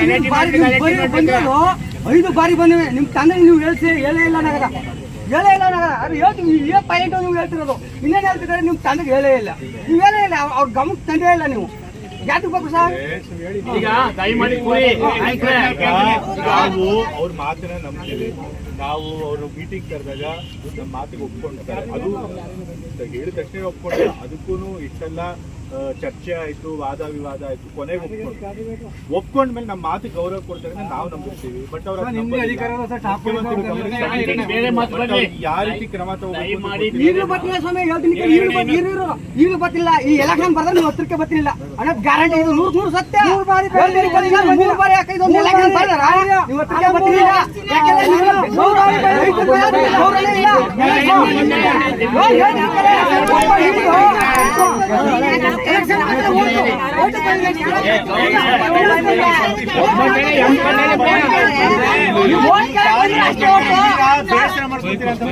ಐದು ಬಾರಿ ಐದು ಬಂದಿವೆ. ನಿಮ್ ತಂದೆ ನೀವು ಹೇಳ್ಸಿ ಹೇಳೇ ಇಲ್ಲ ನಗರ. ಹೇಳೇ ಇಲ್ಲ ನಗರ. ಅದು ಹೇಳ್ತೀವಿ ಏ ಪಾಯಿಂಟ್ ನೀವು ಹೇಳ್ತಿರೋದು. ಇನ್ನೇನು ಹೇಳ್ತಿದ್ದಾರೆ ನಿಮ್ ತಂದೆ ಹೇಳೇ ಇಲ್ಲ. ನೀವು ಹೇಳೇ ಇಲ್ಲ ಅವ್ರ ಗಮನಕ್ಕೆ ತಂದೇ ಇಲ್ಲ ನೀವು. ಯಾತಕ್ಕೆ ಬೇಕು ಸರ್? ಈಗ ದಯಮಾಡಿ ನಾವು ಅವ್ರ ಮಾತನ್ನ ನಂಬ್ತೀವಿ ನಾವು ಅವರು ಮೀಟಿಂಗ್ ಕರೆದಾಗ ನಮ್ಮ ಮಾತಿಗೆ ಒಪ್ಕೊಂಡಿರ್ತಾರೆ ಅದು ಹೇಳಿದ ತಕ್ಷಣ ಒಪ್ಕೊಂಡಿಲ್ಲ. ಅದಕ್ಕೂ ಇಷ್ಟೆಲ್ಲ ಚರ್ಚೆ ಆಯ್ತು ವಾದ ವಿವಾದ ಆಯ್ತು ಕೊನೆಗೆ ಒಪ್ಕೊಂಡು ಮೇಲೆ ನಮ್ಮ ಮಾತು ಗೌರವ ಕೊಡ್ತಾರೆ ನಾವು ನಂಬಿರ್ತೀವಿ ಬಟ್ ಅವ್ರ. ಯಾವ ರೀತಿ ಕ್ರಮ ತಗೋಬೇಕು ಈ ಎಲೆಕ್ಷನ್ ಬರ್ದ ನೀವು ಹತ್ರಕ್ಕೆ ಬರ್ತಿಲ್ಲ ಅಣ್ಣ ಗ್ಯಾರಂಟಿ ಇದು ನೂರ್ ನೂರ್ ಸತ್ಯ ಮೂರು ಬಾರಿ ಮೂರು ಬಾರಿ ಯಾಕೆ ಇದೊಂದು ಎಲೆಕ್ಷನ್ ಬರ್ದಾರ ನೀವು ಹತ್ರಕ್ಕೆ ಬರ್ತಿಲ್ಲ ಯಾಕೆಂದ್ರೆ ಬೇಸರ ಮಾಡ್ಕೊತೀರ ಅಂತ